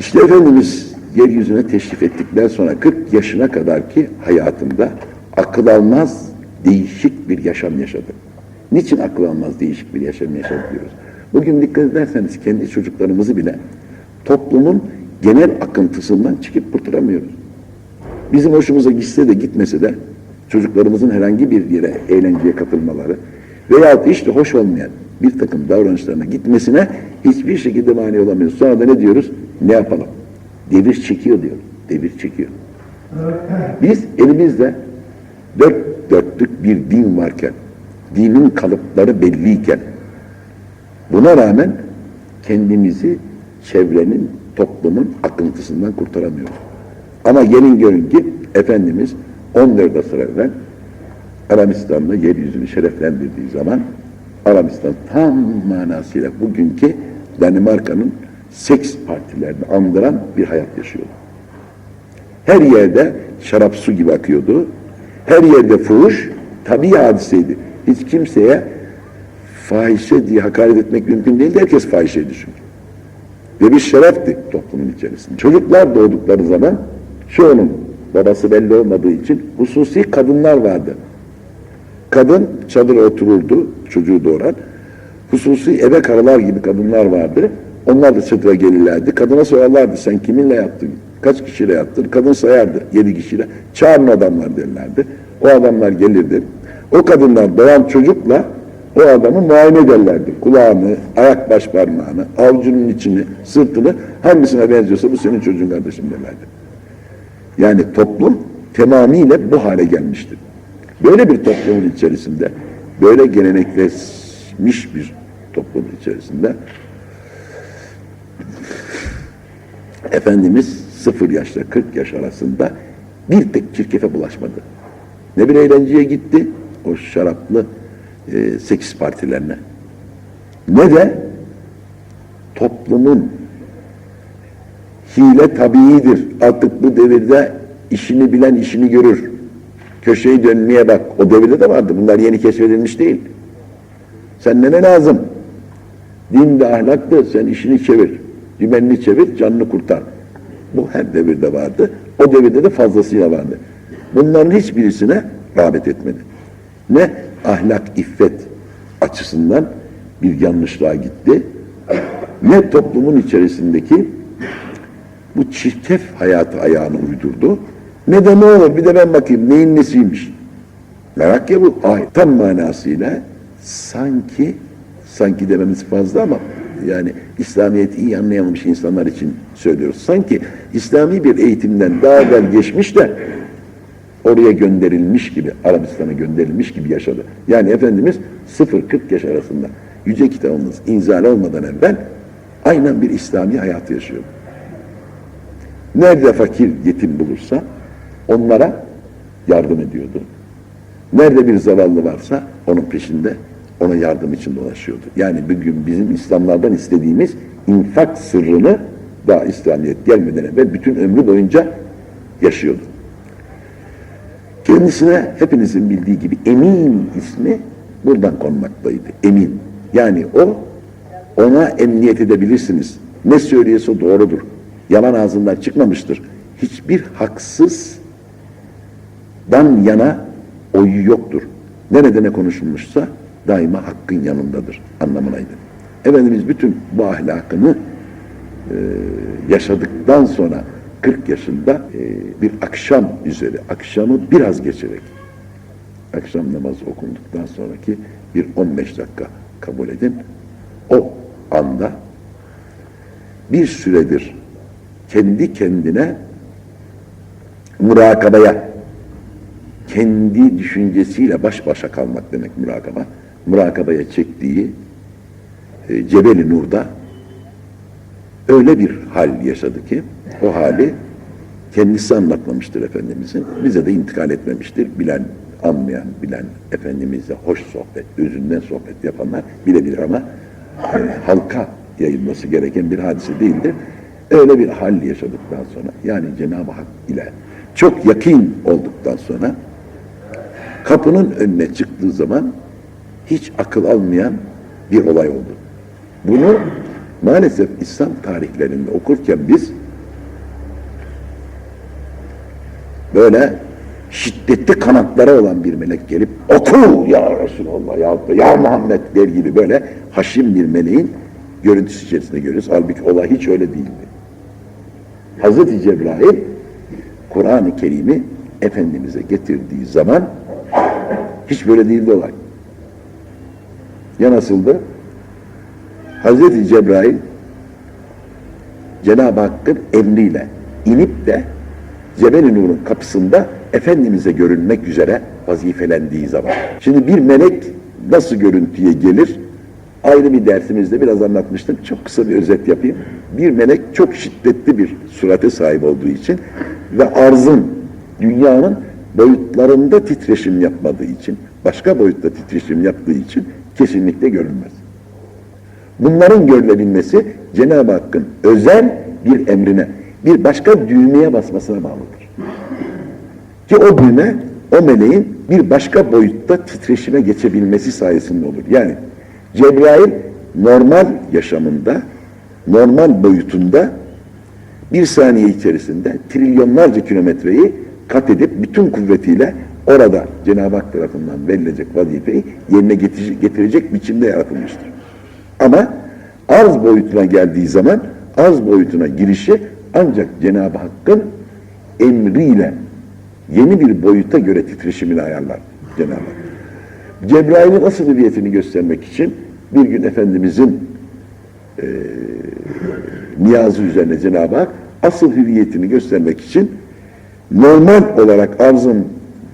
İşte Efendimiz yeryüzüne teşrif ettikten sonra 40 yaşına kadar ki hayatında akıl almaz değişik bir yaşam yaşadı. Niçin akıl almaz değişik bir yaşam yaşadı diyoruz. Bugün dikkat ederseniz kendi çocuklarımızı bile toplumun genel akıntısından çıkıp kurtaramıyoruz. Bizim hoşumuza gitse de gitmese de çocuklarımızın herhangi bir yere eğlenceye katılmaları veya işte hoş olmayan bir takım davranışlarına gitmesine hiçbir şekilde mani olamıyoruz. Sonra da ne diyoruz? Ne yapalım? Devir çekiyor diyor. Devir çekiyor. Biz elimizde dört dörtlük bir din varken, dinin kalıpları belliyken, buna rağmen kendimizi çevrenin, toplumun akıntısından kurtaramıyoruz. Ama gelin görün ki Efendimiz 14 asır evvel Aramistan'la yeryüzünü şereflendirdiği zaman Aramistan tam manasıyla bugünkü Danimarka'nın seks partilerini andıran bir hayat yaşıyordu. Her yerde şarap su gibi akıyordu. Her yerde fuhuş tabii hadiseydi. Hiç kimseye fahişe diye hakaret etmek mümkün değildi. Herkes fahişeydi çünkü. Ve bir şerefti toplumun içerisinde. Çocuklar doğdukları zaman çoğunun babası belli olmadığı için hususi kadınlar vardı. Kadın çadıra otururdu, çocuğu doğuran. Hususi ebe karılar gibi kadınlar vardı. Onlar da çadıra gelirlerdi. Kadına sorarlardı sen kiminle yattın? Kaç kişiyle yattın? Kadın sayardı yedi kişiyle. Çağırın adamlar derlerdi. O adamlar gelirdi. O kadınlar doğan çocukla o adamı muayene ederlerdi. Kulağını, ayak baş parmağını, avucunun içini, sırtını hangisine benziyorsa bu senin çocuğun kardeşim derlerdi. Yani toplum tamamıyla bu hale gelmiştir. Böyle bir toplumun içerisinde, böyle gelenekleşmiş bir toplumun içerisinde Efendimiz sıfır yaşla 40 yaş arasında bir tek çirkefe bulaşmadı. Ne bir eğlenceye gitti, o şaraplı e, seks partilerine. Ne de toplumun hile tabiidir. Artık bu devirde işini bilen işini görür. Köşeyi dönmeye bak. O devirde de vardı. Bunlar yeni keşfedilmiş değil. Sen ne lazım? Din de ahlaktı. Sen işini çevir. Dümenini çevir, canını kurtar. Bu her devirde vardı. O devirde de fazlasıyla vardı. Bunların hiçbirisine rağbet etmedi. Ne ahlak, iffet açısından bir yanlışlığa gitti, ne toplumun içerisindeki bu çirkef hayatı ayağını uydurdu, ne de ne olur bir de ben bakayım neyin nesiymiş. Merak ya bu ay, tam manasıyla sanki sanki dememiz fazla ama yani İslamiyet'i iyi anlayamamış insanlar için söylüyoruz. Sanki İslami bir eğitimden daha evvel geçmiş de oraya gönderilmiş gibi, Arabistan'a gönderilmiş gibi yaşadı. Yani Efendimiz 0-40 yaş arasında Yüce kitabımız inzal olmadan evvel aynen bir İslami hayatı yaşıyor. Nerede fakir yetim bulursa onlara yardım ediyordu. Nerede bir zavallı varsa onun peşinde ona yardım için dolaşıyordu. Yani bugün bizim İslamlardan istediğimiz infak sırrını daha İslamiyet gelmeden evvel bütün ömrü boyunca yaşıyordu. Kendisine hepinizin bildiği gibi Emin ismi buradan konmaktaydı. Emin. Yani o ona emniyet edebilirsiniz. Ne söylüyorsa doğrudur. Yalan ağzından çıkmamıştır. Hiçbir haksızdan yana oyu yoktur. Nerede ne konuşulmuşsa daima hakkın yanındadır anlamınaydı. Efendimiz bütün bu ahlakını e, yaşadıktan sonra 40 yaşında e, bir akşam üzeri, akşamı biraz geçerek, akşam namazı okunduktan sonraki bir 15 dakika kabul edin. O anda bir süredir kendi kendine murakabaya, kendi düşüncesiyle baş başa kalmak demek murakaba. Murakabaya çektiği e, Cebeli Nur'da öyle bir hal yaşadı ki o hali kendisi anlatmamıştır Efendimizin. Bize de intikal etmemiştir. Bilen, anlayan, bilen Efendimizle hoş sohbet, özünden sohbet yapanlar bilebilir ama e, halka yayılması gereken bir hadise değildir. Öyle bir hal yaşadıktan sonra yani Cenab-ı Hak ile çok yakın olduktan sonra kapının önüne çıktığı zaman hiç akıl almayan bir olay oldu. Bunu maalesef İslam tarihlerinde okurken biz böyle şiddetli kanatlara olan bir melek gelip oku ya Resulallah ya, ya Muhammed der gibi böyle haşim bir meleğin görüntüsü içerisinde görüyoruz. Halbuki olay hiç öyle değildi. Hazreti Cebrail Kur'an-ı Kerim'i Efendimiz'e getirdiği zaman hiç böyle değildi olay. Ya nasıldı? Hazreti Cebrail Cenab-ı Hakk'ın emriyle inip de Cebel-i Nur'un kapısında Efendimiz'e görünmek üzere vazifelendiği zaman. Şimdi bir melek nasıl görüntüye gelir? Ayrı bir dersimizde biraz anlatmıştım. Çok kısa bir özet yapayım. Bir melek çok şiddetli bir surate sahip olduğu için ve arzın, dünyanın boyutlarında titreşim yapmadığı için, başka boyutta titreşim yaptığı için kesinlikle görünmez. Bunların görülebilmesi Cenab-ı Hakk'ın özel bir emrine, bir başka düğmeye basmasına bağlıdır. Ki o düğme, o meleğin bir başka boyutta titreşime geçebilmesi sayesinde olur. Yani Cebrail normal yaşamında, normal boyutunda bir saniye içerisinde trilyonlarca kilometreyi kat edip bütün kuvvetiyle orada Cenab-ı Hak tarafından verilecek vazifeyi yerine getirecek, biçimde yaratılmıştır. Ama arz boyutuna geldiği zaman arz boyutuna girişi ancak Cenab-ı Hakk'ın emriyle yeni bir boyuta göre titreşimini ayarlar Cenab-ı Hak. Cebrail'in asıl hüviyetini göstermek için bir gün Efendimizin e, niyazı üzerine Cenab-ı Hak asıl hüviyetini göstermek için normal olarak arzın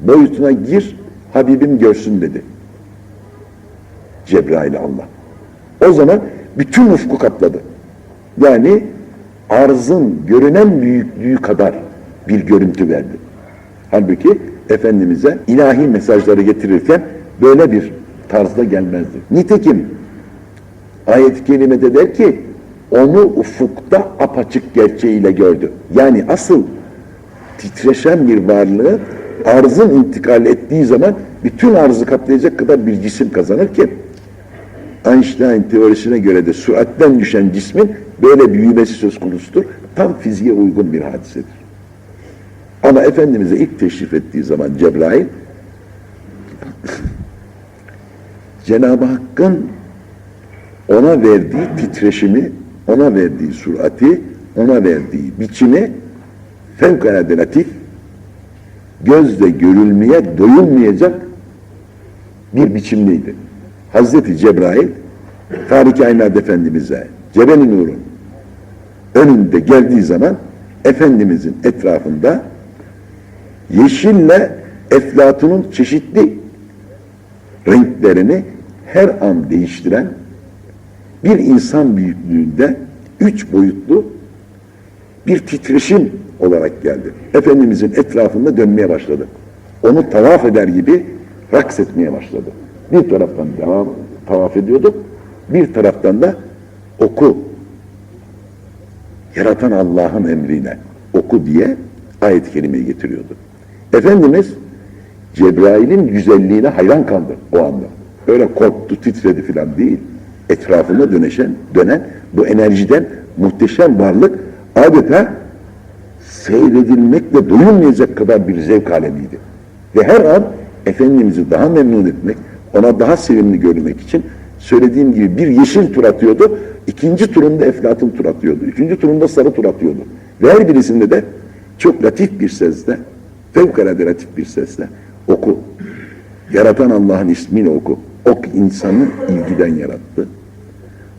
boyutuna gir Habibim görsün dedi. Cebrail Allah. O zaman bütün ufku kapladı. Yani arzın görünen büyüklüğü kadar bir görüntü verdi. Halbuki Efendimiz'e ilahi mesajları getirirken böyle bir tarzda gelmezdi. Nitekim ayet-i kerimede der ki onu ufukta apaçık gerçeğiyle gördü. Yani asıl titreşen bir varlığı arzın intikal ettiği zaman bütün arzı kaplayacak kadar bir cisim kazanır ki Einstein teorisine göre de süratten düşen cismin böyle büyümesi söz konusudur. Tam fiziğe uygun bir hadisedir. Ama Efendimiz'e ilk teşrif ettiği zaman Cebrail Cenab-ı Hakk'ın ona verdiği titreşimi, ona verdiği surati, ona verdiği biçimi fevkalade latif, gözle görülmeye doyulmayacak bir biçimliydi. Hazreti Cebrail Tarık Aynad Efendimiz'e Cebel-i Nur'un önünde geldiği zaman Efendimiz'in etrafında yeşille eflatunun çeşitli renklerini her an değiştiren bir insan büyüklüğünde üç boyutlu bir titreşim olarak geldi. Efendimizin etrafında dönmeye başladı. Onu tavaf eder gibi raks etmeye başladı. Bir taraftan devam, tavaf ediyordu, bir taraftan da oku. Yaratan Allah'ın emrine oku diye ayet-i kerimeyi getiriyordu. Efendimiz Cebrail'in güzelliğine hayran kaldı o anda. Öyle korktu, titredi filan değil. Etrafında döneşen, dönen bu enerjiden muhteşem varlık adeta seyredilmekle doyulmayacak kadar bir zevk alemiydi. Ve her an Efendimiz'i daha memnun etmek, ona daha sevimli görmek için söylediğim gibi bir yeşil tur atıyordu, ikinci turunda eflatun tur atıyordu, üçüncü turunda sarı tur atıyordu. Ve her birisinde de çok latif bir sesle, fevkalade latif bir sesle oku. Yaratan Allah'ın ismini oku. Ok insanı ilgiden yarattı.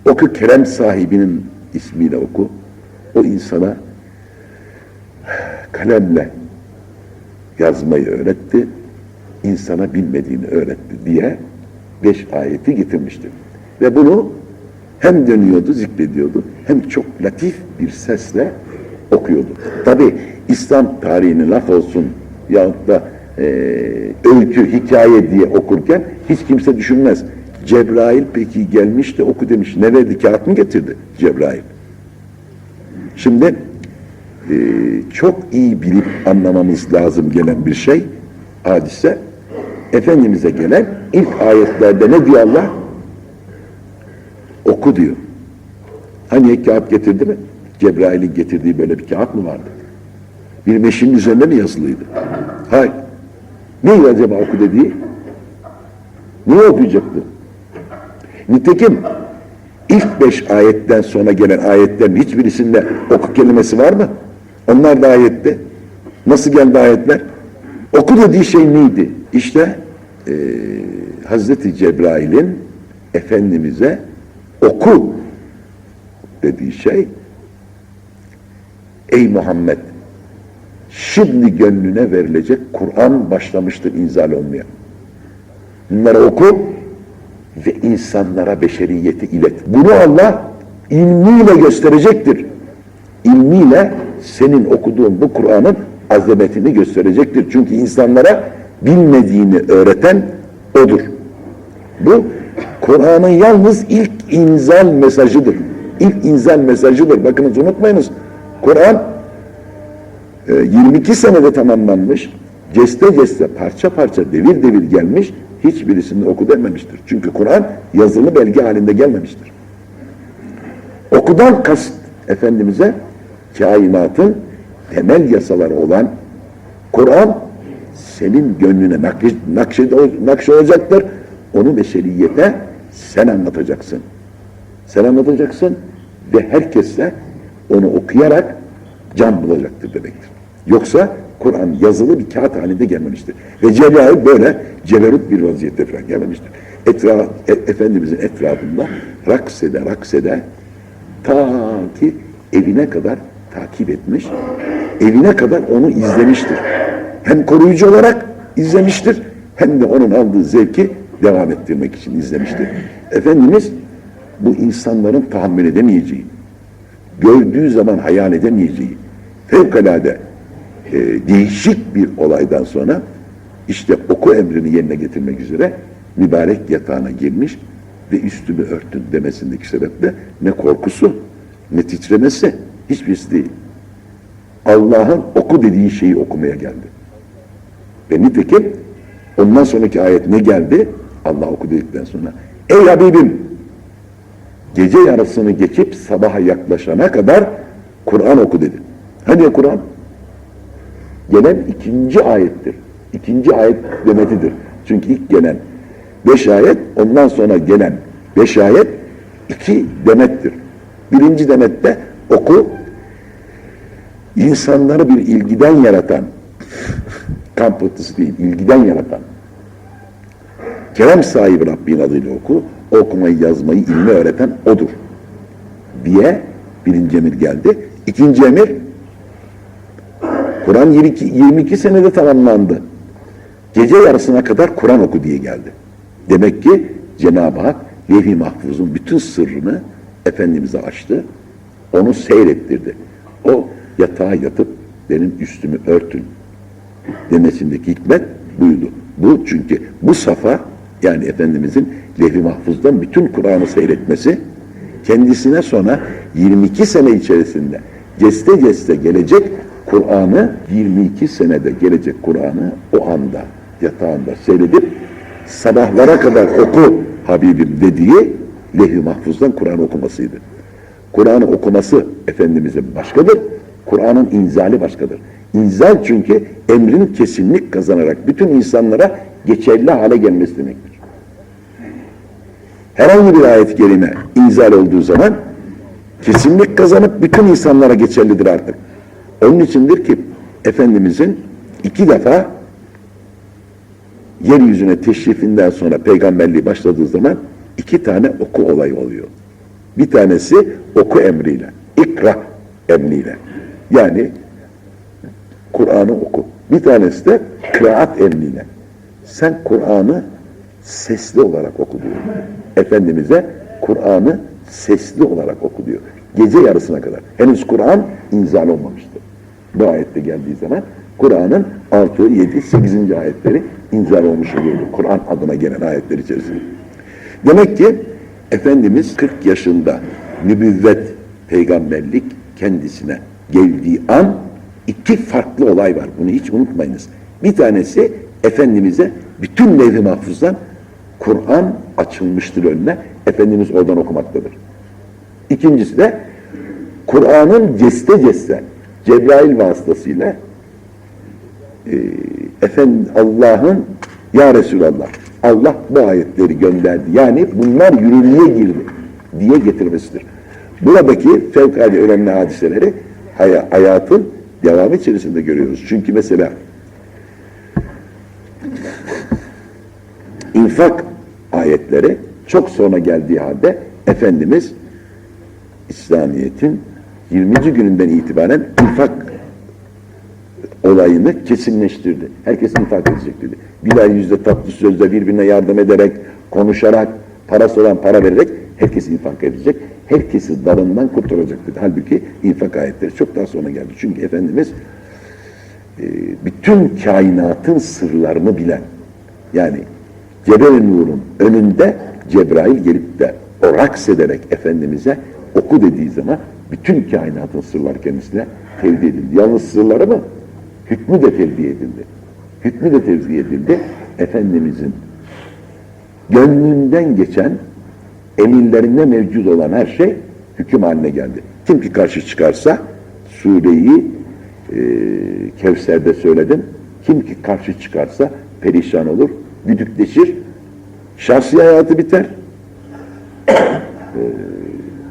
Oku kerem sahibinin ismiyle oku. O insana kalemle yazmayı öğretti. insana bilmediğini öğretti diye beş ayeti getirmişti. Ve bunu hem dönüyordu, zikrediyordu, hem çok latif bir sesle okuyordu. Tabi İslam tarihini laf olsun yahut da e, öykü, hikaye diye okurken hiç kimse düşünmez. Cebrail peki gelmiş de oku demiş. Ne verdi? Kağıt mı getirdi Cebrail? Şimdi e, çok iyi bilip anlamamız lazım gelen bir şey, hadise, Efendimiz'e gelen ilk ayetlerde ne diyor Allah? Oku diyor. Hani kağıt getirdi mi? Cebrail'in getirdiği böyle bir kağıt mı vardı? Bir meşin üzerinde mi yazılıydı? Hayır. Neydi acaba oku dediği? Ne okuyacaktı? Nitekim ilk beş ayetten sonra gelen ayetlerin hiçbirisinde oku kelimesi var mı? Onlar da ayette. Nasıl geldi ayetler? Oku dediği şey neydi? İşte eee Hazreti Cebrail'in Efendimiz'e oku dediği şey Ey Muhammed şimdi gönlüne verilecek Kur'an başlamıştır inzal olmaya. Bunları oku ve insanlara beşeriyeti ilet. Bunu Allah ilmiyle gösterecektir. İlmiyle senin okuduğun bu Kur'an'ın azametini gösterecektir. Çünkü insanlara bilmediğini öğreten odur. Bu Kur'an'ın yalnız ilk inzal mesajıdır. İlk inzal mesajıdır. Bakınız unutmayınız. Kur'an e, 22 senede tamamlanmış. Ceste ceste parça parça devir devir gelmiş. Hiçbirisini oku dememiştir. Çünkü Kur'an yazılı belge halinde gelmemiştir. Okudan kast Efendimiz'e kainatın temel yasaları olan Kur'an senin gönlüne nakş, nakş, olacaktır. Onu beşeriyete sen anlatacaksın. Sen anlatacaksın ve herkesle onu okuyarak can bulacaktır demektir. Yoksa Kur'an yazılı bir kağıt halinde gelmemiştir. Ve Cebrail böyle ceberut bir vaziyette falan gelmemiştir. Etraf, e, Efendimizin etrafında raksede raksede ta ki evine kadar takip etmiş, evine kadar onu izlemiştir. Hem koruyucu olarak izlemiştir, hem de onun aldığı zevki devam ettirmek için izlemiştir. Efendimiz bu insanların tahammül edemeyeceği, gördüğü zaman hayal edemeyeceği, fevkalade e, değişik bir olaydan sonra işte oku emrini yerine getirmek üzere mübarek yatağına girmiş ve üstümü örtün demesindeki sebeple ne korkusu ne titremesi hiçbirisi değil. Allah'ın oku dediği şeyi okumaya geldi. Ve nitekim ondan sonraki ayet ne geldi? Allah oku dedikten sonra Ey Habibim gece yarısını geçip sabaha yaklaşana kadar Kur'an oku dedi. Hani Kur'an? Gelen ikinci ayettir. İkinci ayet demetidir. Çünkü ilk gelen beş ayet, ondan sonra gelen beş ayet iki demettir. Birinci demette oku, insanları bir ilgiden yaratan, kan değil, ilgiden yaratan, kerem sahibi Rabbin adıyla oku, okumayı, yazmayı, ilmi öğreten odur. Diye birinci emir geldi. İkinci emir, Kur'an 22, 22 senede tamamlandı. Gece yarısına kadar Kur'an oku diye geldi. Demek ki Cenab-ı Hak Levh-i Mahfuz'un bütün sırrını Efendimiz'e açtı. Onu seyrettirdi. O yatağa yatıp benim üstümü örtün demesindeki hikmet buydu. Bu çünkü bu safa yani Efendimizin Levh-i Mahfuz'dan bütün Kur'an'ı seyretmesi kendisine sonra 22 sene içerisinde ceste ceste gelecek Kur'an'ı 22 senede gelecek Kur'an'ı o anda yatağında seyredip sabahlara kadar oku Habibim dediği leh-i mahfuzdan Kur'an okumasıydı. Kur'an'ı okuması Efendimizin başkadır. Kur'an'ın inzali başkadır. İnzal çünkü emrin kesinlik kazanarak bütün insanlara geçerli hale gelmesi demektir. Herhangi bir ayet-i inzal olduğu zaman kesinlik kazanıp bütün insanlara geçerlidir artık. Onun içindir ki Efendimizin iki defa yeryüzüne teşrifinden sonra peygamberliği başladığı zaman iki tane oku olayı oluyor. Bir tanesi oku emriyle, ikra emriyle. Yani Kur'an'ı oku. Bir tanesi de kıraat emriyle. Sen Kur'an'ı sesli olarak oku diyor. Efendimiz'e Kur'an'ı sesli olarak oku diyor. Gece yarısına kadar. Henüz Kur'an inzal olmamıştı. Bu ayette geldiği zaman Kur'an'ın 6, 7, 8. ayetleri inzal olmuş oluyordu. Kur'an adına gelen ayetler içerisinde. Demek ki Efendimiz 40 yaşında nübüvvet, peygamberlik kendisine geldiği an iki farklı olay var. Bunu hiç unutmayınız. Bir tanesi Efendimiz'e bütün levh-i mahfuzdan Kur'an açılmıştır önüne. Efendimiz oradan okumaktadır. İkincisi de Kur'an'ın ceste ceste Cebrail vasıtasıyla e, Allah'ın ya Resulallah Allah bu ayetleri gönderdi. Yani bunlar yürürlüğe girdi diye getirmesidir. Buradaki fevkalade önemli hadiseleri haya- hayatın devamı içerisinde görüyoruz. Çünkü mesela infak ayetleri çok sonra geldiği halde Efendimiz İslamiyet'in 20. gününden itibaren infak olayını kesinleştirdi. Herkes infak edecek dedi. Birer yüzde tatlı sözle birbirine yardım ederek, konuşarak, parası olan para vererek herkes infak edecek. Herkesi darından kurtaracak dedi. Halbuki infak ayetleri çok daha sonra geldi. Çünkü Efendimiz e, bütün kainatın sırlarını bilen, yani Cebel-i Nur'un önünde Cebrail gelip de o raks ederek Efendimiz'e oku dediği zaman bütün kainatın sırları kendisine tevdi edildi. Yalnız sırları mı? Hükmü de tevdi edildi. Hükmü de tevdi edildi. Efendimiz'in gönlünden geçen emirlerinde mevcut olan her şey hüküm haline geldi. Kim ki karşı çıkarsa sureyi e, Kevser'de söyledim. Kim ki karşı çıkarsa perişan olur, güdükleşir, şahsi hayatı biter, e,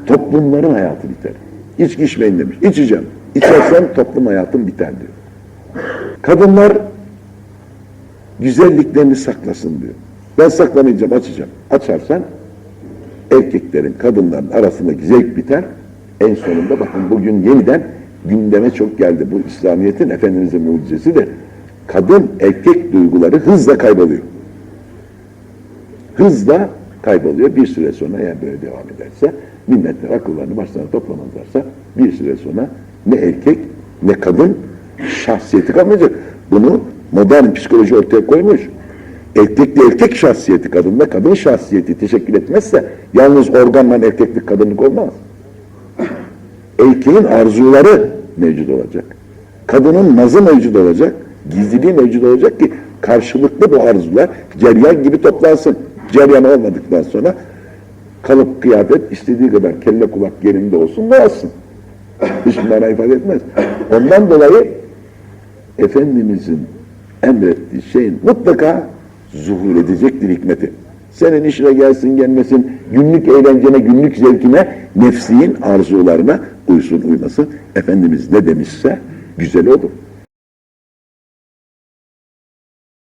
toplumların hayatı biter. İçki içmeyin demiş. İçeceğim. İçersem toplum hayatım biter diyor. Kadınlar güzelliklerini saklasın diyor. Ben saklamayacağım, açacağım. Açarsan erkeklerin, kadınların arasındaki zevk biter. En sonunda bakın bugün yeniden gündeme çok geldi. Bu İslamiyet'in Efendimiz'in mucizesi de kadın erkek duyguları hızla kayboluyor. Hızla kayboluyor. Bir süre sonra eğer böyle devam ederse milletler akıllarını başlarına toplamazlarsa bir süre sonra ne erkek ne kadın şahsiyeti kalmayacak. Bunu modern psikoloji ortaya koymuş. Erkekli erkek şahsiyeti kadınla kadın şahsiyeti teşekkür etmezse yalnız organla erkeklik kadınlık olmaz. Erkeğin arzuları mevcut olacak. Kadının nazı mevcut olacak. Gizliliği mevcut olacak ki karşılıklı bu arzular ceryan gibi toplansın. Ceryan olmadıktan sonra kalıp kıyafet istediği kadar kelle kulak yerinde olsun ne olsun. Hiçbir mana ifade etmez. Ondan dolayı Efendimizin emrettiği şeyin mutlaka zuhur edecektir hikmeti. Senin işine gelsin gelmesin, günlük eğlencene, günlük zevkine, nefsiyin arzularına uysun uymasın. Efendimiz ne demişse güzel olur.